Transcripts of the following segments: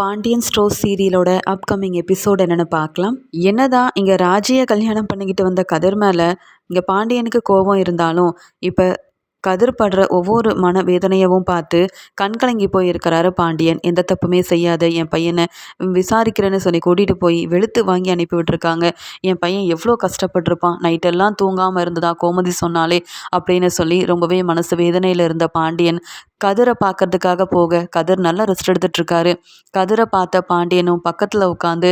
Pandian store சீரியலோட upcoming episode என்னென்னு பார்க்கலாம். என்னதான் இங்கே ராஜியை கல்யாணம் பண்ணிக்கிட்டு வந்த கதிர் மேலே இங்கே பாண்டியனுக்கு கோபம் இருந்தாலும் இப்போ கதிர் படுற ஒவ்வொரு மன வேதனையவும் பார்த்து கண்கலங்கி போயிருக்கிறாரு பாண்டியன். எந்த தப்புமே செய்யாத என் பையனை விசாரிக்கிறேன்னு சொல்லி கூட்டிகிட்டு போய் வெளுத்து வாங்கி அனுப்பி விட்டுருக்காங்க. என் பையன் எவ்வளோ கஷ்டப்பட்டிருப்பான். நைட்டெல்லாம் தூங்காமல் இருந்ததா கோமதி சொன்னாலே அப்படின்னு சொல்லி ரொம்பவே மனசு வேதனையில் இருந்த பாண்டியன் கதிரை பார்க்கறதுக்காக போக கதிர் நல்லா ரெஸ்ட் எடுத்துகிட்டு இருக்காரு கதிரை பார்த்த பாண்டியனும் பக்கத்தில் உட்காந்து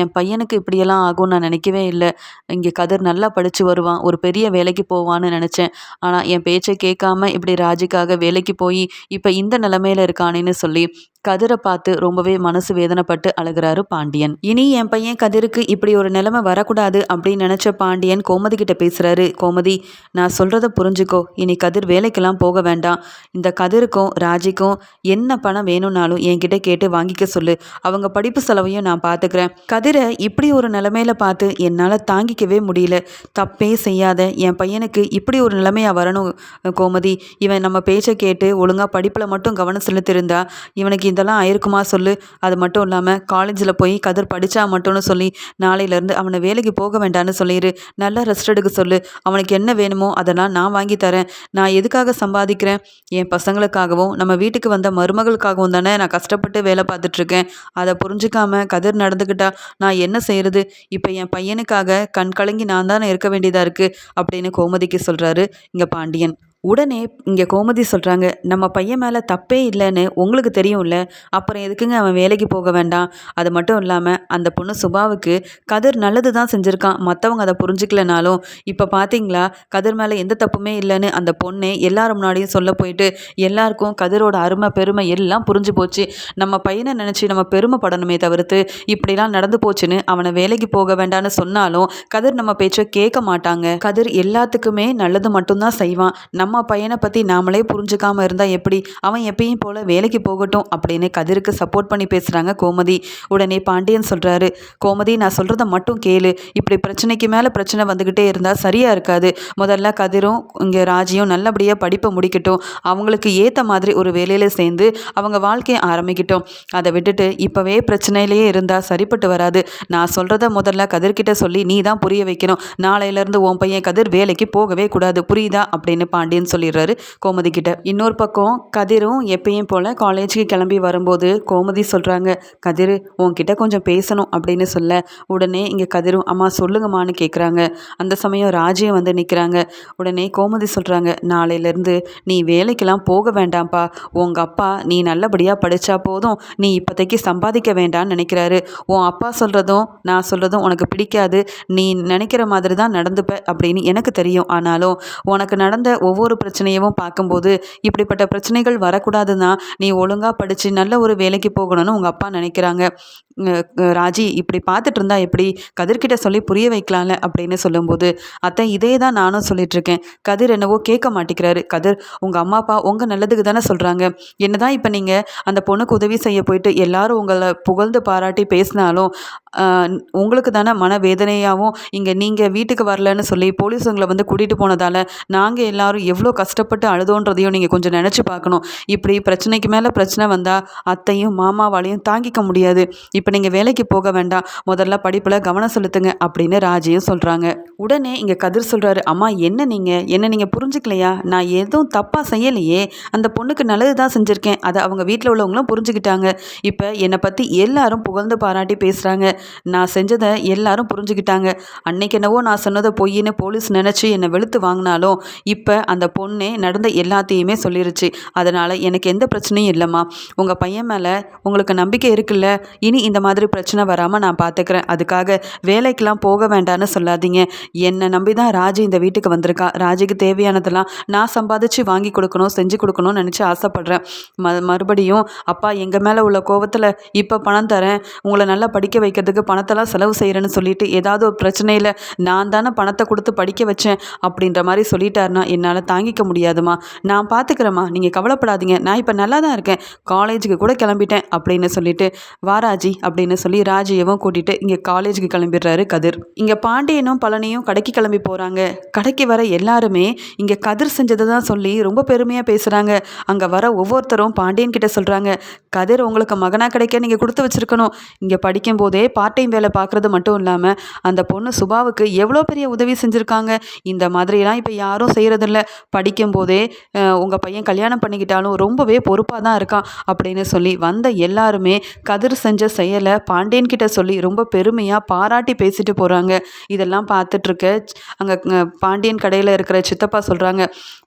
என் பையனுக்கு இப்படியெல்லாம் ஆகும்னு நான் நினைக்கவே இல்லை. இங்கே கதிர் நல்லா படித்து வருவான். ஒரு பெரிய வேலைக்கு போவான்னு நினச்சேன். ஆனால் என் பேச்சை கேட்காம இப்படி ராஜுக்காக வேலைக்கு போய் இப்போ இந்த நிலமையில இருக்கானேன்னு சொல்லி கதிரை பார்த்து ரொம்பவே மனசு வேதனைப்பட்டு அழுகிறாரு பாண்டியன். இனி என் பையன் கதிருக்கு இப்படி ஒரு நிலைமை வரக்கூடாது அப்படின்னு நினச்ச பாண்டியன் கோமதி கிட்ட பேசுகிறாரு கோமதி நான் சொல்கிறத புரிஞ்சுக்கோ. இனி கதிர் வேலைக்கெல்லாம் போக வேண்டாம். இந்த கதிருக்கும் ராஜிக்கும் என்ன பணம் வேணும்னாலும் என்கிட்ட கேட்டு வாங்கிக்க சொல்லு. அவங்க படிப்பு செலவையும் நான் பார்த்துக்கிறேன் கதிரை இப்படி ஒரு நிலைமையில பார்த்து என்னால் தாங்கிக்கவே முடியல. தப்பே செய்யாத. என் பையனுக்கு இப்படி ஒரு நிலைமையாக வரணும். கோமதி இவன் நம்ம பேச்சை கேட்டு ஒழுங்காக படிப்பில் மட்டும் கவனம் செலுத்திருந்தா இவனுக்கு இதெல்லாம் ஆயிருக்குமா சொல்லு. அது மட்டும் இல்லாமல் காலேஜில் போய் கதிர் படித்தா மட்டும்னு சொல்லி நாளையிலேருந்து அவனை வேலைக்கு போக வேண்டான்னு சொல்லிடு நல்லா ரெஸ்ட் எடுக்க சொல்லு. அவனுக்கு என்ன வேணுமோ அதெல்லாம் நான் வாங்கி தரேன். நான் எதுக்காக சம்பாதிக்கிறேன்? என் பசங்களுக்காகவும் நம்ம வீட்டுக்கு வந்த மருமகளுக்காகவும் தானே நான் கஷ்டப்பட்டு வேலை பார்த்துட்ருக்கேன். அதை புரிஞ்சுக்காம கதிர் நடந்துக்கிட்டா நான் என்ன செய்கிறது இப்போ என் பையனுக்காக கண் கலங்கி நான் தானே இருக்க வேண்டியதாக இருக்குது அப்படின்னு கோமதிக்கு சொல்கிறாரு இங்கே பாண்டியன். உடனே இங்கே கோமதி சொல்கிறாங்க நம்ம பையன் மேலே தப்பே இல்லைன்னு உங்களுக்கு தெரியும்ல அப்புறம் எதுக்குங்க அவன் வேலைக்கு போக வேண்டாம்? அது மட்டும் இல்லாமல் அந்த பொண்ணு சுபாவுக்கு கதிர் நல்லது தான் செஞ்சுருக்கான் மற்றவங்க அதை புரிஞ்சுக்கலனாலும் இப்போ பார்த்தீங்களா கதிர் மேலே எந்த தப்புமே இல்லைன்னு அந்த பொண்ணே எல்லாரும் முன்னாடியும் சொல்ல போயிட்டு எல்லாருக்கும் கதிரோட அருமை பெருமை எல்லாம் புரிஞ்சு போச்சு. நம்ம பையனை நினச்சி நம்ம பெருமைப்படணுமே தவிர்த்து இப்படிலாம் நடந்து போச்சுன்னு அவனை வேலைக்கு போக வேண்டான்னு சொன்னாலும் கதிர் நம்ம பேச்சை கேட்க மாட்டாங்க. கதிர் எல்லாத்துக்குமே நல்லது மட்டும்தான் செய்வான். நம்ம நம்ம பையனை பற்றி நாமளே புரிஞ்சுக்காமல் இருந்தால் எப்படி? அவன் எப்பயும் போல் வேலைக்கு போகட்டும் அப்படின்னு கதிருக்கு சப்போர்ட் பண்ணி பேசுகிறாங்க கோமதி. உடனே பாண்டியன் சொல்கிறாரு கோமதி நான் சொல்கிறத மட்டும் கேளு. இப்படி பிரச்சனைக்கு மேலே பிரச்சனை வந்துக்கிட்டே இருந்தால் சரியாக இருக்காது. முதல்ல கதிரும் இங்கே ராஜியும் நல்லபடியாக படிப்பை முடிக்கட்டும். அவங்களுக்கு ஏற்ற மாதிரி ஒரு வேலையில் சேர்ந்து அவங்க வாழ்க்கையை ஆரம்பிக்கட்டும். அதை விட்டுட்டு இப்போவே பிரச்சனையிலேயே இருந்தால் சரிப்பட்டு வராது. நான் சொல்கிறத முதல்ல கதிர்கிட்ட சொல்லி நீ தான் புரிய வைக்கணும். நாளையிலேருந்து உன் பையன் கதிர் வேலைக்கு போகவே கூடாது. புரியுதா? அப்படின்னு பாண்டியன் அப்படின்னு சொல்லிடுறாரு. கோமதி கிட்ட. இன்னொரு பக்கம் கதிரும் எப்பயும் போல் காலேஜுக்கு கிளம்பி வரும்போது கோமதி சொல்கிறாங்க கதிர் உன்கிட்ட கொஞ்சம் பேசணும் அப்படின்னு சொல்ல. உடனே இங்கே கதிரும் அம்மா சொல்லுங்கம்மான்னு கேட்குறாங்க அந்த சமயம் ராஜியும் வந்து நிற்கிறாங்க உடனே கோமதி சொல்கிறாங்க நாளையிலேருந்து நீ வேலைக்கெல்லாம் போக வேண்டாம்ப்பா. உங்கள் அப்பா நீ நல்லபடியாக படித்தா போதும். நீ இப்போதைக்கு சம்பாதிக்க வேண்டாம்னு நினைக்கிறாரு. உன் அப்பா சொல்கிறதும் நான் சொல்கிறதும் உனக்கு பிடிக்காது. நீ நினைக்கிற மாதிரி தான் நடந்துப்ப அப்படின்னு எனக்கு தெரியும். ஆனாலும் உனக்கு நடந்த ஒவ்வொரு பிரச்சனையவும் பார்க்கும்போது இப்படிப்பட்ட பிரச்சனைகள் வரக்கூடாதுன்னா நீ ஒழுங்காக படித்து நல்ல ஒரு வேலைக்கு போகணும்னு உங்கள் அப்பா நினைக்கிறாங்க. ராஜி இப்படி பார்த்துட்டு இருந்தா எப்படி? கதிர்கிட்ட சொல்லி புரிய வைக்கலாம்ல அப்படின்னு சொல்லும்போது அத்தை இதே தான் நானும் சொல்லிட்டுருக்கேன் கதிர் என்னவோ கேட்க மாட்டேங்கிறாரு. கதிர் உங்கள் அம்மா அப்பா உங்கள் நல்லதுக்கு தானே சொல்கிறாங்க என்னதான் இப்போ நீங்கள் அந்த பொண்ணுக்கு உதவி செய்ய போயிட்டு எல்லாரும் உங்களை புகழ்ந்து பாராட்டி பேசினாலும் உங்களுக்கு தானே மன வேதனையாகவும் இங்கே நீங்கள் வீட்டுக்கு வரலன்னு சொல்லி போலீஸ் உங்களை வந்து கூட்டிகிட்டு போனதால் நாங்கள் எல்லோரும் எவ்வளோ கஷ்டப்பட்டு அழுதோன்றதையும் நீங்கள் கொஞ்சம் நினச்சி பார்க்கணும். இப்படி பிரச்சனைக்கு மேலே பிரச்சனை வந்தால் அத்தையும் மாமாவாலையும் தாங்கிக்க முடியாது. இப்போ நீங்கள் வேலைக்கு போக வேண்டாம். முதல்ல படிப்பில் கவனம் செலுத்துங்க அப்படின்னு ராஜியும் சொல்கிறாங்க உடனே இங்கே கதிர் சொல்கிறாரு அம்மா என்ன நீங்கள் என்ன நீங்கள் புரிஞ்சுக்கலையா? நான் எதுவும் தப்பாக செய்யலையே. அந்த பொண்ணுக்கு நல்லது தான் செஞ்சுருக்கேன். அதை அவங்க வீட்டில் உள்ளவங்களும் புரிஞ்சுக்கிட்டாங்க. இப்போ என்னை பற்றி எல்லாரும் புகழ்ந்து பாராட்டி பேசுகிறாங்க நான் செஞ்சதை எல்லாரும் புரிஞ்சுக்கிட்டாங்க. அன்னைக்கு என்னவோ நான் சொன்னதை பொய்ன்னு போலீஸ் நினச்சி என்னை வெளுத்து வாங்கினாலும் இப்போ அந்த பொண்ணே நடந்த எல்லாத்தையுமே சொல்லிருச்சு. அதனால் எனக்கு எந்த பிரச்சனையும் இல்லைம்மா. உங்கள் பையன் மேலே உங்களுக்கு நம்பிக்கை இருக்குல்ல? இனி இந்த மாதிரி பிரச்சனை வராமல் நான் பார்த்துக்கிறேன் அதுக்காக வேலைக்கெலாம் போக வேண்டான்னு சொல்லாதீங்க. என்னை நம்பி தான் ராஜு இந்த வீட்டுக்கு வந்திருக்கா. ராஜுக்கு தேவையானதெல்லாம் நான் சம்பாதிச்சு வாங்கி கொடுக்கணும் செஞ்சு கொடுக்கணும்னு நினச்சி ஆசைப்பட்றேன். ம மறுபடியும் அப்பா எங்கள் மேலே உள்ள கோபத்தில் இப்போ பணம் தரேன். உங்களை நல்லா படிக்க வைக்கிறதுக்கு பணத்தெல்லாம் செலவு செய்கிறேன்னு சொல்லிட்டு ஏதாவது ஒரு பிரச்சனையில் நான் தானே பணத்தை கொடுத்து படிக்க வச்சேன் அப்படின்ற மாதிரி சொல்லிட்டாருன்னா என்னால் தாங்கிக்க முடியாதுமா நான் பார்த்துக்கிறேம்மா நீங்கள் கவலைப்படாதீங்க. நான் இப்போ நல்லா தான் இருக்கேன். காலேஜுக்கு கூட கிளம்பிட்டேன் அப்படின்னு சொல்லிட்டு வாராஜி அப்படின்னு சொல்லி ராஜியவும் கூட்டிட்டு இங்கே காலேஜுக்கு கிளம்பிடுறாரு கதிர். இங்கே பாண்டியனும் பழனியும் கடைக்கு கிளம்பி போகிறாங்க கடைக்கு வர எல்லாருமே இங்கே கதிர் செஞ்சதை தான் சொல்லி ரொம்ப பெருமையாக பேசுகிறாங்க அங்கே வர ஒவ்வொருத்தரும் பாண்டியன் கிட்ட சொல்கிறாங்க கதிர் உங்களுக்கு மகனாக கிடைக்க நீங்கள் கொடுத்து வச்சுருக்கணும். இங்கே படிக்கும் போதே பார்ட் டைம் வேலை பார்க்குறது மட்டும் இல்லாமல் அந்த பொண்ணு சுபாவுக்கு எவ்வளோ பெரிய உதவி செஞ்சுருக்காங்க? இந்த மாதிரிலாம் இப்போ யாரும் செய்கிறதில்ல படிக்கும்போதே உங்கள் பையன் கல்யாணம் பண்ணிக்கிட்டாலும் ரொம்பவே பொறுப்பாக தான் இருக்கான் அப்படின்னு சொல்லி வந்த எல்லாருமே கதிர் செஞ்ச செயலை பாண்டியன் கிட்ட சொல்லி ரொம்ப பெருமையாக பாராட்டி பேசிட்டு போகிறாங்க இதெல்லாம் பார்த்துட்ருக்க அங்கே பாண்டியன் கடையில் இருக்கிற சித்தப்பா சொல்கிறாங்க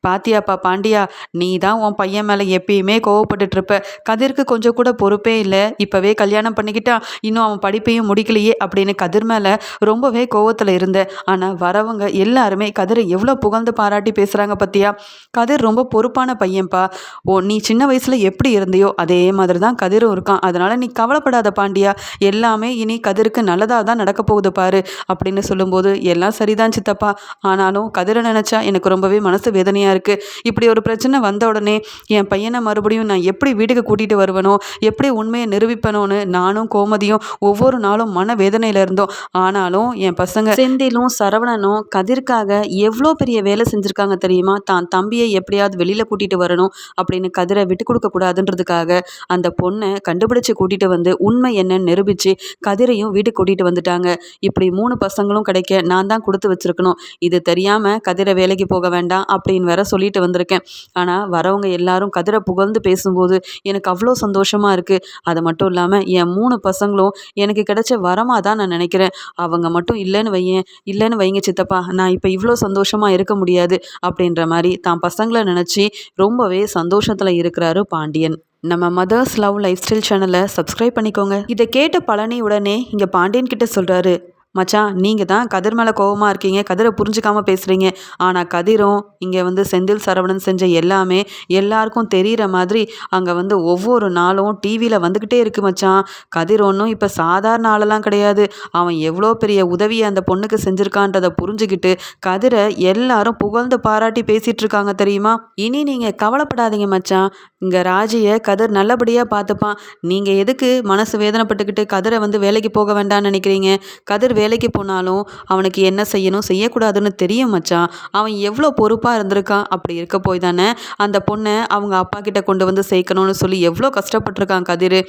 பாத்தியாப்பா பாண்டியா நீ தான் உன் பையன் மேலே எப்பயுமே கோவப்பட்டுட்ருப்ப கதிருக்கு கொஞ்சம் கூட பொறுப்பே இல்லை. இப்போவே கல்யாணம் பண்ணிக்கிட்டா இன்னும் அவன் படிப்பையும் முடிக்கலையே அப்படின்னு கதிர் மேலே ரொம்பவே கோவத்தில் இருந்த ஆனால் வரவங்க எல்லாருமே கதிரை எவ்வளோ புகழ்ந்து பாராட்டி பேசுகிறாங்க பற்றியா கதிர் ரொம்ப பொறுப்பான பையன்ப்பா ஓ நீ சின்ன வயசில் எப்படி இருந்தியோ அதே மாதிரி தான் கதிரும் இருக்கான். அதனால் நீ கவலைப்படாத பாண்டியா. எல்லாமே இனி கதிருக்கு நல்லதாக தான் நடக்க போகுது பாரு அப்படின்னு சொல்லும்போது எல்லாம் சரிதான் சித்தப்பா. ஆனாலும் கதிரை நினச்சா எனக்கு ரொம்பவே மனசு வேதனையாக இருக்குது இப்படி ஒரு பிரச்சனை வந்த உடனே என் பையனை மறுபடியும் நான் எப்படி வீட்டுக்கு கூட்டிகிட்டு வருவனோ எப்படி உண்மையை நிரூபிப்பனோன்னு நானும் கோமதியும் ஒவ்வொரு நாளும் மன வேதனையில் இருந்தோம். ஆனாலும் என் பசங்க செந்திலும் சரவணனும் கதிர்க்காக எவ்வளோ பெரிய வேலை செஞ்சுருக்காங்க தெரியுமா? தான் தம்பியை எப்படியாவது வெளியில் கூட்டிகிட்டு வரணும் அப்படின்னு கதிரை விட்டு கொடுக்கக்கூடாதுன்றதுக்காக அந்த பொண்ணை கண்டுபிடிச்சு கூட்டிகிட்டு வந்து உண்மை என்னன்னு நிரூபித்து கதிரையும் வீட்டுக்கு கூட்டிகிட்டு வந்துட்டாங்க. இப்படி மூணு பசங்களும் கிடைக்க நான் தான் கொடுத்து வச்சுருக்கணும். இது தெரியாமல் கதிரை வேலைக்கு போக வேண்டாம் அப்படின்னு வேற சொல்லிட்டு வந்திருக்கேன். ஆனால் வரவங்க எல்லாரும் கதிரை புகழ்ந்து பேசும்போது எனக்கு அவ்வளோ சந்தோஷமாக இருக்குது அது மட்டும் இல்லாமல் என் மூணு பசங்களும் எனக்கு கிடைச்ச வரமாக தான் நான் நினைக்கிறேன். அவங்க மட்டும் இல்லைன்னு வையேன் இல்லைன்னு வைங்க சித்தப்பா நான் இப்போ இவ்வளோ சந்தோஷமாக இருக்க முடியாது அப்படின்ற மாதிரி தான் பசங்களை நினச்சி ரொம்பவே சந்தோஷத்தில் இருக்கிறாரு பாண்டியன். நம்ம மதர்ஸ் லவ் லைஃப் ஸ்டைல் சேனலை சப்ஸ்கிரைப் பண்ணிக்கோங்க. இதை கேட்ட பழனி உடனே இங்கே பாண்டியன் கிட்ட சொல்கிறாரு மச்சான் நீங்கள் தான் கதிர் மேலே கோபமாக இருக்கீங்க கதிரை புரிஞ்சுக்காமல் பேசுகிறீங்க ஆனால் கதிரும் இங்கே வந்து செந்தில் சரவணன் செஞ்ச எல்லாமே எல்லாருக்கும் தெரிகிற மாதிரி அங்கே வந்து ஒவ்வொரு நாளும் டிவியில் வந்துக்கிட்டே இருக்குது மச்சான். கதிர் ஒன்றும் இப்போ சாதாரண ஆளெல்லாம் கிடையாது. அவன் எவ்வளோ பெரிய உதவியை அந்த பொண்ணுக்கு செஞ்சுருக்கான்றதை புரிஞ்சுக்கிட்டு கதிரை எல்லாரும் புகழ்ந்து பாராட்டி பேசிகிட்டு இருக்காங்க தெரியுமா? இனி நீங்கள் கவலைப்படாதீங்க மச்சான். இங்கே ராஜியை கதிர் நல்லபடியாக பார்த்துப்பான். நீங்கள் எதுக்கு மனசு வேதனைப்பட்டுக்கிட்டு கதிரை வந்து வேலைக்கு போக வேண்டாம்னு நினைக்கிறீங்க? கதிர் வேலைக்கு போனாலும் அவனுக்கு என்ன செய்யணும்? செய்யக்கூடாதுன்னு தெரியும் மச்சான் அவன் எவ்வளோ பொறுப்பாக இருந்திருக்கான்? அப்படி இருக்க போய் தானே. அந்த பொண்ணை அவங்க அப்பா கிட்ட கொண்டு வந்து சேர்க்கணும்னு சொல்லி எவ்வளோ கஷ்டப்பட்டிருக்கான் கதிர்.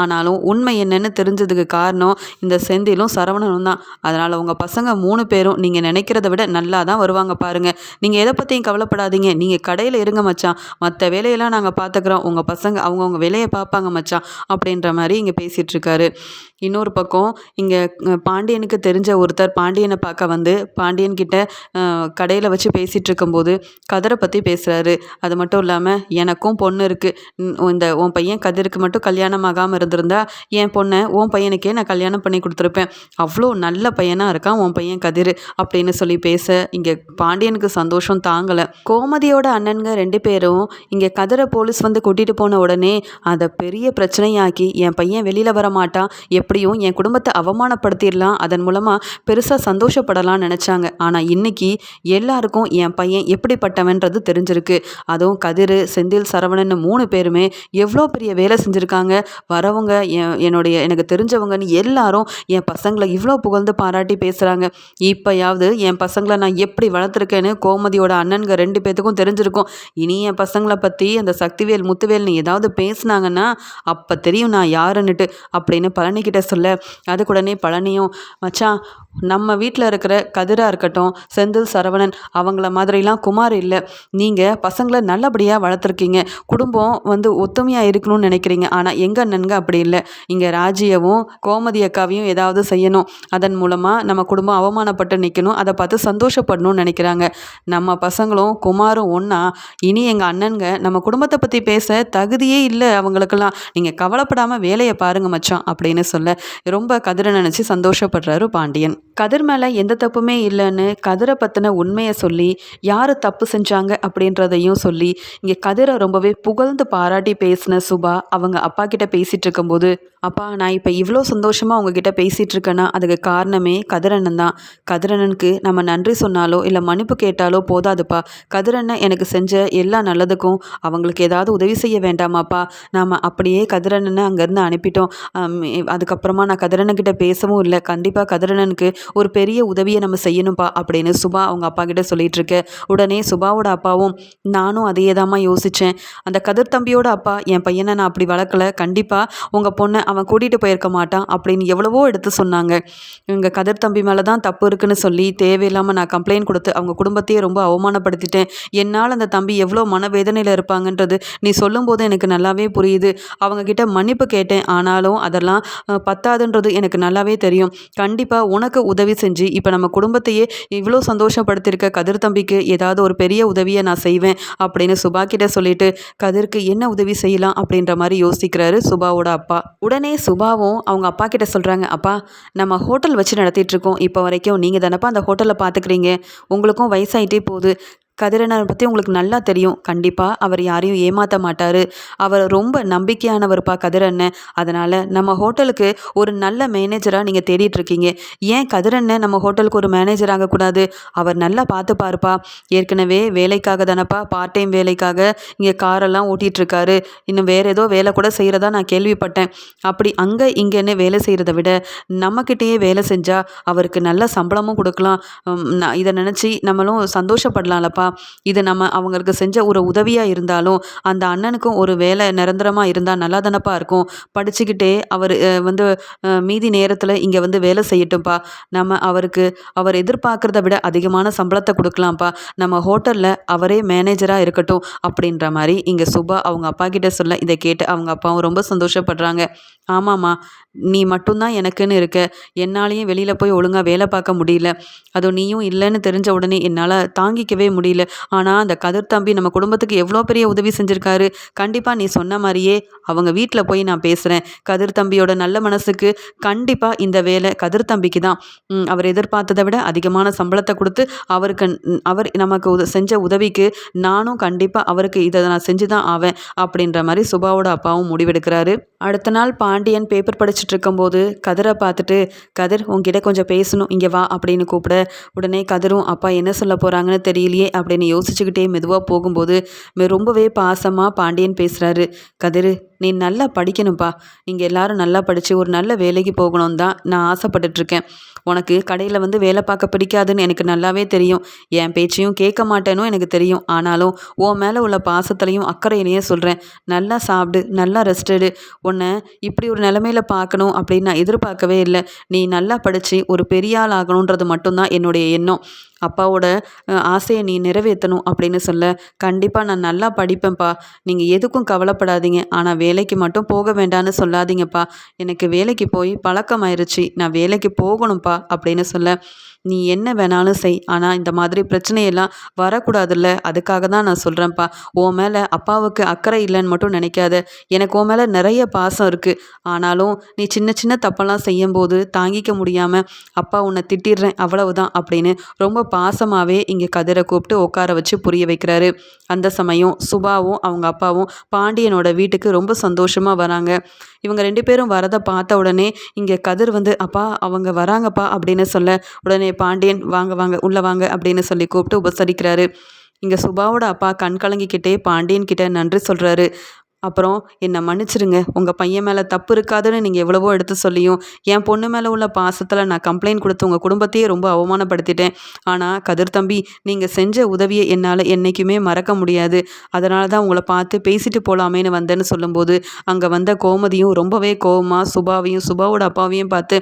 ஆனாலும் உண்மை என்னன்னு தெரிஞ்சதுக்கு காரணம் இந்த செந்திலும் சரவணனும் தான். அதனால் உங்கள் பசங்க மூணு பேரும் நீங்கள் நினைக்கிறத விட நல்லா தான் வருவாங்க பாருங்கள் நீங்கள் எதை பற்றியும் கவலைப்படாதீங்க. நீங்கள் கடையில் இருங்க மச்சான் மற்ற வேலையெல்லாம் நாங்கள் பார்த்துக்குறோம் உங்கள் பசங்க அவங்கவுங்க வேலையை பார்ப்பாங்க மச்சான் அப்படின்ற மாதிரி இங்கே பேசிகிட்ருக்காரு இன்னொரு பக்கம் இங்கே பாண்டியனுக்கு தெரிஞ்ச ஒருத்தர் பாண்டியனை பார்க்க வந்து பாண்டியன் கிட்ட கடையில் வச்சு பேசிகிட்டு இருக்கும்போது கதிரை பற்றி பேசுகிறாரு அது மட்டும் இல்லாமல் எனக்கும் பொண்ணு இருக்குது இந்த உன் பையன் கதிருக்கு மட்டும் கல்யாணம் ஆகாமல் இருந்திருந்தா என் பொண்ணை உன் பையனுக்கே நான் கல்யாணம் பண்ணி கொடுத்துருப்பேன். அவ்வளோ நல்ல பையனாக இருக்கான் உன் பையன் கதிர்? அப்படின்னு சொல்லி பேச இங்கே பாண்டியனுக்கு சந்தோஷம் தாங்கலை. கோமதியோட அண்ணனுங்க ரெண்டு பேரும் இங்கே கதிரை போலீஸ் வந்து கூட்டிகிட்டு போன உடனே அதை பெரிய பிரச்சனையாக்கி என் பையன் வெளியில் வர மாட்டான் எப்படியும் என் குடும்பத்தை அவமானப்படுத்திடலாம். அதன் மூலமாக பெருசாக சந்தோஷப்படலாம்னு நினச்சாங்க. ஆனால் இன்றைக்கி எல்லாருக்கும் என் பையன் எப்படிப்பட்டவன்றது தெரிஞ்சிருக்கு. அதுவும் கதிர் செந்தில் சரவணன் மூணு பேருமே எவ்வளோ பெரிய வேலை செஞ்சுருக்காங்க. வரவங்க என் என்னுடைய எனக்கு தெரிஞ்சவங்கன்னு எல்லாரும் என் பசங்களை இவ்வளோ புகழ்ந்து பாராட்டி பேசுகிறாங்க இப்போயாவது என் பசங்களை நான் எப்படி வளர்த்துருக்கேன்னு கோமதியோட அண்ணனுங்க ரெண்டு பேத்துக்கும் தெரிஞ்சிருக்கும். இனி என் பசங்களை பற்றி அந்த சக்திவேல் முத்துவேல்னு ஏதாவது பேசுனாங்கன்னா அப்போ தெரியும் நான் யாருன்னுட்டு. அப்படின்னு பழனிக்கிட்ட கிட்ட சொல்ல அதுக்குடனே பழனியும் மச்சான் நம்ம வீட்டில் இருக்கிற கதிராக இருக்கட்டும் செந்தில் சரவணன் அவங்கள மாதிரிலாம் குமார் இல்லை. நீங்கள் பசங்களை நல்லபடியாக வளர்த்துருக்கீங்க. குடும்பம் வந்து ஒத்துமையாக இருக்கணும்னு நினைக்கிறீங்க. ஆனால் எங்கள் அண்ணனுங்க அப்படி இல்லை. இங்கே ராஜியவும் கோமதி அக்காவையும் ஏதாவது செய்யணும். அதன் மூலமாக நம்ம குடும்பம் அவமானப்பட்டு நிற்கணும் அதை பார்த்து சந்தோஷப்படணும்னு நினைக்கிறாங்க. நம்ம பசங்களும் குமாரும் ஒன்றா இனி எங்கள் அண்ணனுங்க நம்ம குடும்பத்தை பற்றி பேச தகுதியே இல்லை அவங்களுக்கெல்லாம். நீங்கள் கவலைப்படாமல் வேலையை பாருங்கள் மச்சான் அப்படின்னு சொல்ல ரொம்ப கதிரை நினச்சி சந்தோஷப்படுறாரு பாண்டியன். கதிர் மேலே எந்த தப்புமே இல்லைன்னு கதிரை பற்றின உண்மையை சொல்லி யார் தப்பு செஞ்சாங்க அப்படின்றதையும் சொல்லி இங்கே கதிரை ரொம்பவே புகழ்ந்து பாராட்டி பேசின சுபா அவங்க அப்பா கிட்ட பேசிகிட்டு இருக்கும்போது அப்பா நான் இப்போ இவ்வளோ சந்தோஷமாக உங்ககிட்ட பேசிகிட்டு இருக்கேன்னா அதுக்கு காரணமே கதிரண்ணன் தான். கதிரண்ணனுக்கு நம்ம நன்றி சொன்னாலோ இல்லை மன்னிப்பு கேட்டாலோ போதாதுப்பா. கதிரண்ணன் எனக்கு செஞ்ச எல்லா நல்லதுக்கும் அவங்களுக்கு ஏதாவது உதவி செய்ய வேண்டாமாப்பா. நாம் அப்படியே கதிரண்ணனை அங்கேருந்து அனுப்பிட்டோம். அதுக்கப்புறமா நான் கதிரண்ணன்கிட்ட பேசவும் இல்லை. கண்டிப்பாக கதிரண்ணனுக்கு ஒரு பெரிய உதவியை நம்ம செய்யணும்ப்பா அப்படின்னு சுபா அவங்க அப்பா கிட்ட சொல்லிட்டு இருக்கு உடனே சுபாவோட அப்பாவும் நானும் அதையே தாம்மா யோசித்தேன் அந்த கதிர் தம்பியோட அப்பா என் பையனை நான் அப்படி வளர்க்கல. கண்டிப்பாக உங்கள் பொண்ணை அவன் கூட்டிகிட்டு போயிருக்க மாட்டான் அப்படின்னு எவ்வளவோ எடுத்து சொன்னாங்க. எங்கள் கதிர் தம்பி மேலே தான் தப்பு இருக்குன்னு சொல்லி தேவையில்லாமல் நான் கம்ப்ளைண்ட் கொடுத்து அவங்க குடும்பத்தையே ரொம்ப அவமானப்படுத்திட்டேன். என்னால் அந்த தம்பி எவ்வளோ மனவேதனையில் இருப்பாங்கன்றது நீ சொல்லும்போது எனக்கு நல்லாவே புரியுது. அவங்கக்கிட்ட மன்னிப்பு கேட்டேன். ஆனாலும் அதெல்லாம் பத்தாதுன்றது எனக்கு நல்லாவே தெரியும். கண்டிப்பாக உனக்கு உதவி செஞ்சு இப்போ நம்ம குடும்பத்தையே இவ்வளோ சந்தோஷப்படுத்தியிருக்க கதிர் தம்பிக்கு ஏதாவது ஒரு பெரிய உதவியை நான் செய்வேன் அப்படின்னு சுபா கிட்ட சொல்லிட்டு கதிர்க்கு என்ன உதவி செய்யலாம்? அப்படின்ற மாதிரி யோசிக்கிறாரு சுபாவோட அப்பா. உடனே சுபாவும் அவங்க அப்பா கிட்ட சொல்கிறாங்க அப்பா நம்ம ஹோட்டல் வச்சு நடத்திட்டுருக்கோம் இப்போ வரைக்கும் நீங்கள் தானப்பா அந்த ஹோட்டலில் பார்த்துக்கிறீங்க. உங்களுக்கும் வயசாயிட்டே போகுது. கதிரனை பற்றி உங்களுக்கு நல்லா தெரியும். கண்டிப்பாக அவர் யாரையும் ஏமாற்ற மாட்டார். அவர் ரொம்ப நம்பிக்கையானவர்ப்பா கதிரண்ணன் அதனால் நம்ம ஹோட்டலுக்கு ஒரு நல்ல மேனேஜராக நீங்கள் தேடிட்டுருக்கீங்க ஏன் கதிரண்ணன் நம்ம ஹோட்டலுக்கு ஒரு மேனேஜர் ஆகக்கூடாது அவர் நல்லா பார்த்துப்பாருப்பா. ஏற்கனவே வேலைக்காக தானப்பா பார்ட் டைம் வேலைக்காக இங்கே காரெல்லாம் ஓட்டிகிட்ருக்காரு இன்னும் வேறு ஏதோ வேலை கூட செய்கிறதா நான் கேள்விப்பட்டேன். அப்படி அங்கே இங்கேன்னு வேலை செய்கிறத விட நம்மக்கிட்டேயே வேலை செஞ்சால் அவருக்கு நல்ல சம்பளமும் கொடுக்கலாம். இதை நினச்சி நம்மளும் சந்தோஷப்படலாம்லப்பா. இது நம்ம அவங்களுக்கு செஞ்ச ஒரு உதவியாக இருந்தாலும் அந்த அண்ணனுக்கும் ஒரு வேலை நிரந்தரமாக இருந்தால் நல்லா தானப்பா இருக்கும். படிச்சுக்கிட்டே அவர் வந்து மீதி நேரத்தில் இங்கே வந்து வேலை செய்யட்டும்ப்பா நம்ம அவருக்கு அவர் எதிர்பார்க்குறத விட அதிகமான சம்பளத்தை கொடுக்கலாம்ப்பா. நம்ம ஹோட்டலில் அவரே மேனேஜராக இருக்கட்டும் அப்படின்ற மாதிரி இங்கே சுபா அவங்க அப்பா கிட்ட சொல்ல இதை கேட்டு அவங்க அப்பாவும் ரொம்ப சந்தோஷப்படுறாங்க. ஆமாம்மா நீ மட்டும்தான் எனக்குன்னு இருக்க. என்னாலேயும் வெளியில் போய் ஒழுங்காக வேலை பார்க்க முடியல. அதுவும் நீயும் இல்லைன்னு தெரிஞ்ச உடனே என்னால் தாங்கிக்கவே முடியல. ஆனால் அந்த கதிர் தம்பி நம்ம குடும்பத்துக்கு எவ்வளோ பெரிய உதவி செஞ்சுருக்காரு. கண்டிப்பாக நீ சொன்ன மாதிரியே அவங்க வீட்டில் போய் நான் பேசுகிறேன் கதிர் தம்பியோட நல்ல மனசுக்கு கண்டிப்பாக இந்த வேலை கதிர் தம்பிக்கு தான். அவர் எதிர்பார்த்ததை விட அதிகமான சம்பளத்தை கொடுத்து அவருக்கு அவர் நமக்கு உத செஞ்ச உதவிக்கு நானும் கண்டிப்பாக அவருக்கு இதை நான் செஞ்சு தான் ஆவேன் அப்படின்ற மாதிரி சுபாவோட அப்பாவும் முடிவெடுக்கிறாரு. அடுத்த நாள் பாண்டியன் பேப்பர் படிச்சுட்டு இருக்கும்போது கதிரை பார்த்துட்டு கதிர் உங்ககிட்ட கொஞ்சம் பேசணும். இங்கே வா அப்படின்னு கூப்பிட உடனே கதிரும் அப்பா என்ன சொல்ல போகிறாங்கன்னு தெரியலையே அப்படின்னு யோசிச்சுக்கிட்டே மெதுவாக போகும்போது ரொம்பவே பாசமாக பாண்டியன் பேசுகிறாரு கதிர் நீ நல்லா படிக்கணும்ப்பா நீங்கள் எல்லாரும் நல்லா படித்து ஒரு நல்ல வேலைக்கு போகணும் தான் நான் ஆசைப்பட்டுட்ருக்கேன் உனக்கு கடையில் வந்து வேலை பார்க்க பிடிக்காதுன்னு எனக்கு நல்லாவே தெரியும். என் பேச்சையும் கேட்க மாட்டேனும் எனக்கு தெரியும். ஆனாலும் உன் மேலே உள்ள பாசத்துலையும் அக்கறையிலையும் சொல்கிறேன் நல்லா சாப்பிடு நல்லா ரெஸ்ட் எடு. உன்னை இப்படி ஒரு நிலமையில பார்க்கணும் அப்படின்னு நான் எதிர்பார்க்கவே இல்லை. நீ நல்லா படித்து ஒரு பெரிய ஆள் ஆகணுன்றது மட்டும்தான் என்னுடைய எண்ணம். அப்பாவோட ஆசையை நீ நிறைவேற்றணும் அப்படின்னு சொல்ல கண்டிப்பாக நான் நல்லா படிப்பேன்ப்பா. நீங்கள் எதுக்கும் கவலைப்படாதீங்க. ஆனால் வேலைக்கு மட்டும் போக வேண்டான்னு சொல்லாதீங்கப்பா. எனக்கு வேலைக்கு போய் பழக்கமாயிருச்சு. நான் வேலைக்கு போகணும்ப்பா. அப்படின்னு சொல்ல நீ என்ன வேணாலும் செய். ஆனால் இந்த மாதிரி பிரச்சனையெல்லாம் வரக்கூடாதுல்ல. அதுக்காக தான் நான் சொல்கிறேன்ப்பா உன் மேலே அப்பாவுக்கு அக்கறை இல்லைன்னு மட்டும் நினைக்காத. எனக்கு உன் மேலே நிறைய பாசம் இருக்குது ஆனாலும் நீ சின்ன சின்ன தப்பெல்லாம் செய்யும்போது தாங்கிக்க முடியாமல் அப்பா உன்னை திட்டிடுறேன் அவ்வளவுதான் அப்படின்னு ரொம்ப பாசமாகவே இங்கே கதிரை கூப்பிட்டு உட்கார வச்சு புரிய வைக்கிறாரு. அந்த சமயம் சுபாவும் அவங்க அப்பாவும் பாண்டியனோட வீட்டுக்கு ரொம்ப சந்தோஷமாக வராங்க. இவங்க ரெண்டு பேரும் வரதை பார்த்த உடனே இங்கே கதிர் வந்து அப்பா அவங்க வராங்கப்பா அப்படின்னு சொல்ல உடனே பாண்டியன் வாங்க வாங்க உள்ளே வாங்க அப்படின்னு சொல்லி கூப்பிட்டு உபசரிக்கிறாரு. இங்கே சுபாவோட அப்பா கண் கலங்கிக்கிட்டே பாண்டியன் கிட்ட நன்றி சொல்கிறாரு அப்புறம் என்னை மன்னிச்சிருங்க. உங்கள் பையன் மேலே தப்பு இருக்காதுன்னு நீங்கள் எவ்வளவோ எடுத்து சொல்லியும் என் பொண்ணு மேலே உள்ள பாசத்தில் நான் கம்ப்ளைண்ட் கொடுத்து உங்கள் குடும்பத்தையே ரொம்ப அவமானப்படுத்திட்டேன். ஆனால் கதிர் தம்பி நீங்கள் செஞ்ச உதவியை என்னால் என்றைக்குமே மறக்க முடியாது. அதனால தான் உங்களை பார்த்து பேசிட்டு போகலாமேன்னு வந்தேன்னு சொல்லும்போது அங்கே வந்த கோமதியும் ரொம்பவே கோவமாக சுபாவையும் சுபாவோட அப்பாவையும் பார்த்து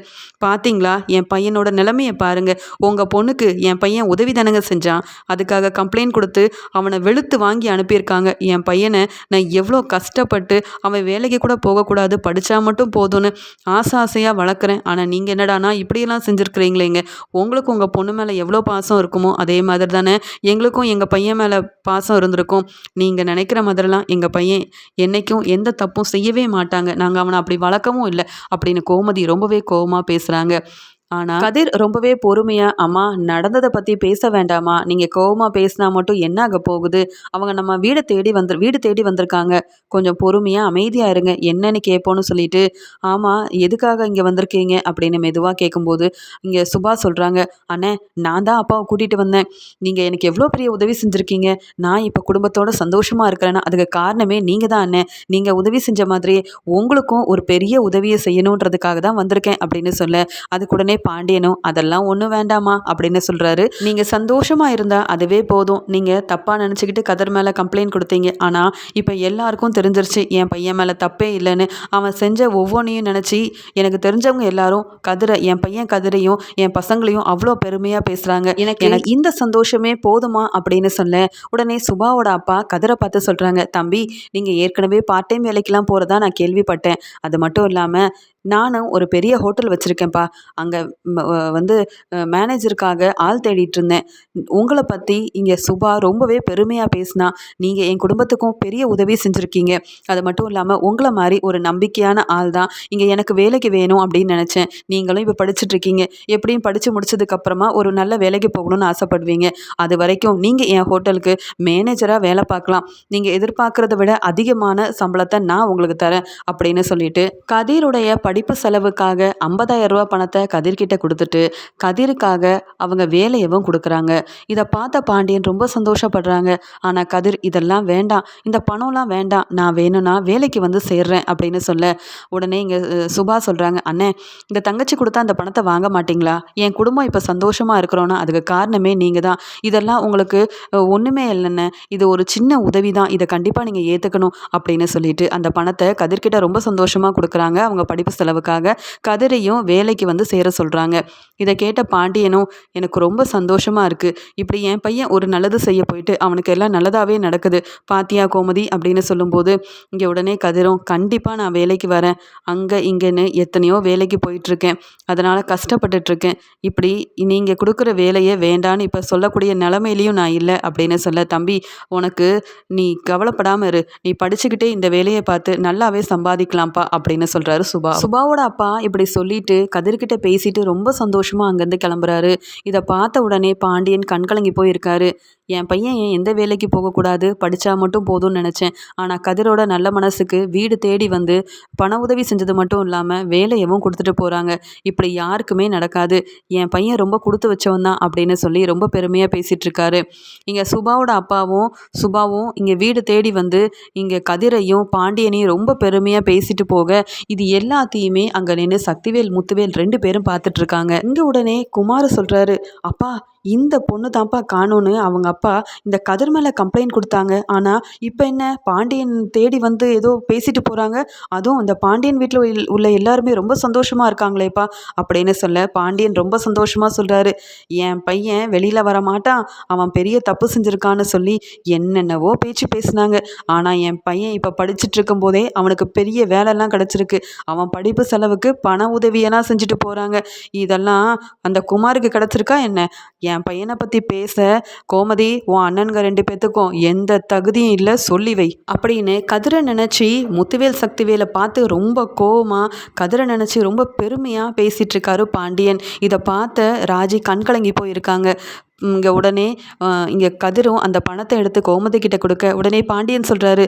பார்த்தீங்களா என் பையனோட நிலைமையை பாருங்கள் உங்கள் பொண்ணுக்கு என் பையன் உதவி தானங்க செஞ்சான். அதுக்காக கம்ப்ளைண்ட் கொடுத்து அவனை வெளுத்து வாங்கி அனுப்பியிருக்காங்க. என் பையனை நான் எவ்வளோ கஷ்ட கஷ்டப்பட்டு அவன் வேலைக்கு கூட போகக்கூடாது படித்தா மட்டும் போதும்னு ஆசை ஆசையாக வளர்க்குறேன். ஆனால் நீங்கள் என்னடானா இப்படியெல்லாம் செஞ்சுருக்குறீங்களேங்க. உங்களுக்கு உங்கள் பொண்ணு மேலே எவ்வளோ பாசம் இருக்குமோ அதே மாதிரி தானே எங்களுக்கும் எங்கள் பையன் மேலே பாசம் இருந்திருக்கும். நீங்கள் நினைக்கிற மாதிரிலாம் எங்கள் பையன் என்றைக்கும் எந்த தப்பும் செய்யவே மாட்டாங்க. நாங்கள் அவனை அப்படி வளர்க்கவும் இல்லை. அப்படின்னு கோமதி ரொம்பவே கோபமாக பேசுகிறாங்க ஆனால் கதிர் ரொம்பவே பொறுமையாக அம்மா நடந்ததை பற்றி பேச வேண்டாமா நீங்கள் கோவமாக பேசினா மட்டும் என்ன ஆக போகுது? அவங்க நம்ம வீடை தேடி வந்து வீடு தேடி வந்திருக்காங்க. கொஞ்சம் பொறுமையாக அமைதியாக இருங்க. என்னன்னு கேட்போன்னு சொல்லிட்டு ஆமாம் எதுக்காக இங்கே வந்திருக்கீங்க? அப்படின்னு மெதுவாக கேட்கும்போது இங்கே சுபா சொல்கிறாங்க அண்ணே நான் தான் அப்பாவை கூட்டிகிட்டு வந்தேன். நீங்கள் எனக்கு எவ்வளோ பெரிய உதவி செஞ்சுருக்கீங்க? நான் இப்போ குடும்பத்தோட சந்தோஷமாக இருக்கிறேன்னா அதுக்கு காரணமே நீங்கள் தான் அண்ணே. நீங்கள் உதவி செஞ்ச மாதிரியே உங்களுக்கும் ஒரு பெரிய உதவியை செய்யணுன்றதுக்காக தான் வந்திருக்கேன் அப்படின்னு சொல்ல அதுக்குடனே பாண்டியனும் அதெல்லாம் ஒன்றும் வேண்டாமா அப்படின்னு சொல்கிறாரு நீங்கள் சந்தோஷமாக இருந்தால் அதுவே போதும். நீங்கள் தப்பாக நினச்சிக்கிட்டு கதர் மேலே கம்ப்ளைண்ட் கொடுத்தீங்க. ஆனால் இப்போ எல்லாருக்கும் தெரிஞ்சிருச்சு என் பையன் மேலே தப்பே இல்லைன்னு அவன் செஞ்ச ஒவ்வொன்றையும் நினச்சி எனக்கு தெரிஞ்சவங்க எல்லாரும் கதிரை என் பையன் கதிரையும் என் பசங்களையும் அவ்வளோ பெருமையாக பேசுகிறாங்க எனக்கு எனக்கு இந்த சந்தோஷமே போதுமா அப்படின்னு சொல்ல உடனே சுபாவோட அப்பா கதிரை பார்த்து சொல்கிறாங்க தம்பி நீங்கள் ஏற்கனவே பார்ட் டைம் வேலைக்கெல்லாம் போகிறதா நான் கேள்விப்பட்டேன். அது மட்டும் இல்லாமல் நானும் ஒரு பெரிய ஹோட்டல் வச்சுருக்கேன்ப்பா. அங்கே வந்து மேனேஜருக்காக ஆள் தேடிட்டு இருந்தேன். உங்களை பற்றி இங்கே சுபா ரொம்பவே பெருமையாக பேசினா நீங்கள் என் குடும்பத்துக்கும் பெரிய உதவி செஞ்சுருக்கீங்க. அது மட்டும் இல்லாமல் உங்களை மாதிரி ஒரு நம்பிக்கையான ஆள் தான். இங்கே எனக்கு வேலைக்கு வேணும் அப்படின்னு நினச்சேன். நீங்களும் இப்போ படிச்சுட்ருக்கீங்க. எப்படியும் படித்து முடிச்சதுக்கப்புறமா ஒரு நல்ல வேலைக்கு போகணும்னு ஆசைப்படுவீங்க. அது வரைக்கும் நீங்கள் என் ஹோட்டலுக்கு மேனேஜராக வேலை பார்க்கலாம். நீங்கள் எதிர்பார்க்குறத விட அதிகமான சம்பளத்தை நான் உங்களுக்கு தரேன் அப்படின்னு சொல்லிட்டு கதிருடைய படிப்பு செலவுக்காக ஐம்பதாயிரம் ரூபா பணத்தை கதிர்கிட்ட கொடுத்துட்டு கதிருக்காக அவங்க வேலையவும் கொடுக்குறாங்க. இதை பார்த்த பாண்டியன் ரொம்ப சந்தோஷப்படுறாங்க. ஆனால் கதிர் இதெல்லாம் வேண்டாம். இந்த பணம்லாம் வேண்டாம். நான் வேணும்னா வேலைக்கு வந்து சேர்றேன் அப்படின்னு சொல்ல உடனே இங்கே சுபா சொல்கிறாங்க அண்ணே இந்த தங்கச்சி கொடுத்தா அந்த பணத்தை வாங்க மாட்டிங்களா? என் குடும்பம் இப்போ சந்தோஷமாக இருக்கிறோன்னா அதுக்கு காரணமே நீங்கள் தான். இதெல்லாம் உங்களுக்கு ஒன்றுமே இல்லைண்ணே. இது ஒரு சின்ன உதவி தான். இதை கண்டிப்பாக நீங்கள் ஏற்றுக்கணும் அப்படின்னு சொல்லிட்டு அந்த பணத்தை கதிர்கிட்ட ரொம்ப சந்தோஷமாக கொடுக்குறாங்க. அவங்க படிப்பு செலவுக்காக கதிரையும் வேலைக்கு வந்து சேர சொல்கிறாங்க இதை கேட்ட பாண்டியனும் எனக்கு ரொம்ப சந்தோஷமாக இருக்குது இப்படி என் பையன் ஒரு நல்லது செய்ய போயிட்டு அவனுக்கு எல்லாம் நல்லதாகவே நடக்குது. பாத்தியா கோமதி? அப்படின்னு சொல்லும்போது இங்கே உடனே கதிரும் கண்டிப்பாக நான் வேலைக்கு வரேன். அங்கே இங்கேன்னு எத்தனையோ வேலைக்கு போயிட்டுருக்கேன். அதனால் கஷ்டப்பட்டுட்ருக்கேன் இப்படி நீங்கள் கொடுக்குற வேலையே வேண்டான்னு இப்போ சொல்லக்கூடிய நிலமையிலையும் நான் இல்லை அப்படின்னு சொல்ல தம்பி உனக்கு நீ கவலைப்படாமல் இரு. நீ படிச்சுக்கிட்டே இந்த வேலையை பார்த்து நல்லாவே சம்பாதிக்கலாம்ப்பா அப்படின்னு சொல்கிறாரு சுபா சுபாவோட அப்பா இப்படி சொல்லிட்டு கதிர்கிட்ட பேசிட்டு ரொம்ப சந்தோஷமாக அங்கேருந்து கிளம்புறாரு. இதை பார்த்த உடனே பாண்டியன் கண்கலங்கி போயிருக்காரு. என் பையன் ஏன் எந்த வேலைக்கு போகக்கூடாது படித்தா மட்டும் போதும்னு நினச்சேன். ஆனால் கதிரோட நல்ல மனசுக்கு வீடு தேடி வந்து பண உதவி செஞ்சது மட்டும் இல்லாமல் வேலையவும் கொடுத்துட்டு போகிறாங்க இப்படி யாருக்குமே நடக்காது. என் பையன் ரொம்ப கொடுத்து வச்சவன் தான் அப்படின்னு சொல்லி ரொம்ப பெருமையாக பேசிகிட்டு இருக்காரு இங்கே சுபாவோட அப்பாவும் சுபாவும் இங்கே வீடு தேடி வந்து இங்கே கதிரையும் பாண்டியனையும் ரொம்ப பெருமையாக பேசிட்டு போக இது எல்லாத்தையும் அங்கே நின்று சக்திவேல் முத்துவேல் ரெண்டு பேரும் பார்த்துட்ருக்காங்க இங்கே உடனே குமார் சொல்கிறாரு அப்பா இந்த பொண்ணு தான்ப்பா காணோன்னு அவங்க அப்பா இந்த கதிர் மேலே கம்ப்ளைண்ட் கொடுத்தாங்க. ஆனால் இப்போ என்ன? பாண்டியன் தேடி வந்து ஏதோ பேசிட்டு போகிறாங்க அதுவும் இந்த பாண்டியன் வீட்டில் உள்ள எல்லாருமே ரொம்ப சந்தோஷமாக இருக்காங்களேப்பா. அப்படின்னு சொல்ல பாண்டியன் ரொம்ப சந்தோஷமாக சொல்கிறாரு என் பையன் வெளியில் வர மாட்டான். அவன் பெரிய தப்பு செஞ்சுருக்கான்னு சொல்லி என்னென்னவோ பேச்சு பேசினாங்க. ஆனால் என் பையன் இப்போ படிச்சுட்டு இருக்கும்போதே அவனுக்கு பெரிய வேலைலாம் கிடச்சிருக்கு. அவன் படிப்பு செலவுக்கு பண உதவியெல்லாம் செஞ்சுட்டு போகிறாங்க இதெல்லாம் அந்த குமாருக்கு கிடச்சிருக்கா என்ன? என் என் பையனை பற்றி பேச கோமதி உன் அண்ணனுங்க ரெண்டு பேத்துக்கும் எந்த தகுதியும் இல்லை சொல்லி வை. அப்படின்னு கதிரை நினச்சி முத்துவேல் சக்திவேலை பார்த்து ரொம்ப கோவமாக கதிரை நினச்சி ரொம்ப பெருமையாக பேசிகிட்டு இருக்காரு பாண்டியன். இதை பார்த்த ராஜி கண்கலங்கி போயிருக்காங்க. இங்கே உடனே இங்கே கதிரும் அந்த பணத்தை எடுத்து கோமதி கிட்ட கொடுக்க உடனே பாண்டியன் சொல்கிறாரு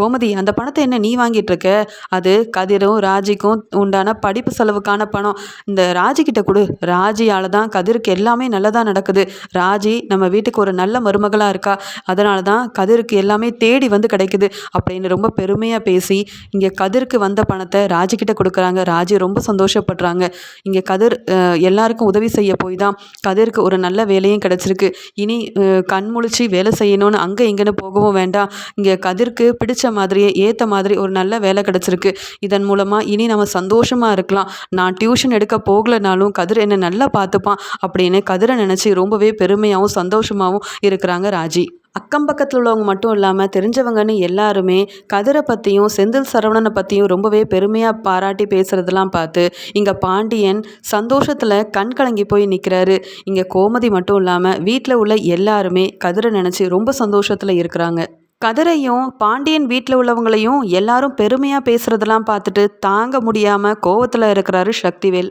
கோமதி அந்த பணத்தை என்ன நீ வாங்கிட்டு இருக்க அது கதிரும் ராஜிக்கும் உண்டான படிப்பு செலவுக்கான பணம். இந்த ராஜிக்கிட்ட கொடு. ராஜியால் தான் கதிருக்கு எல்லாமே நல்லதாக நடக்குது. ராஜி நம்ம வீட்டுக்கு ஒரு நல்ல மருமகளாக இருக்கா? அதனால தான் கதிருக்கு எல்லாமே தேடி வந்து கிடைக்குது அப்படின்னு ரொம்ப பெருமையாக பேசி இங்கே கதிருக்கு வந்த பணத்தை ராஜிக்கிட்ட கொடுக்குறாங்க. ராஜி ரொம்ப சந்தோஷப்படுறாங்க. இங்கே கதிர் எல்லாருக்கும் உதவி செய்ய போய் தான் கதிருக்கு ஒரு நல்ல வேலையும் கிடச்சிருக்கு. இனி கண் முழிச்சு வேலை செய்யணும்னு அங்கே இங்கேன்னு போகவும் வேண்டாம். இங்கே கதிருக்கு பிடிச்ச மாதிரியே ஏற்ற மாதிரி ஒரு நல்ல வேலை கிடச்சிருக்கு. இதன் மூலமாக இனி நம்ம சந்தோஷமாக இருக்கலாம். நான் டியூஷன் எடுக்க போகலைனாலும் கதிர் என்னை நல்லா பார்த்துப்பான் அப்படின்னு கதிரை நினச்சி ரொம்பவே பெருமையாகவும் சந்தோஷமாகவும் இருக்கிறாங்க ராஜி. அக்கம் பக்கத்தில் உள்ளவங்க மட்டும் இல்லாமல் தெரிஞ்சவங்கன்னு எல்லாருமே கதிரை பற்றியும் செந்தில் சரவணனை பற்றியும் ரொம்பவே பெருமையாக பாராட்டி பேசுகிறதெல்லாம் பார்த்து இங்கே பாண்டியன் சந்தோஷத்தில் கண் கலங்கி போய் நிற்கிறாரு இங்கே கோமதி மட்டும் இல்லாமல் வீட்டில் உள்ள எல்லாருமே கதிரை நினச்சி ரொம்ப சந்தோஷத்தில் இருக்கிறாங்க. கதிரையும் பாண்டியன் வீட்டில் உள்ளவங்களையும் எல்லாரும் பெருமையாக பேசுகிறதெல்லாம் பார்த்துட்டு தாங்க முடியாமல் கோவத்தில் இருக்கிறாரு சக்திவேல்.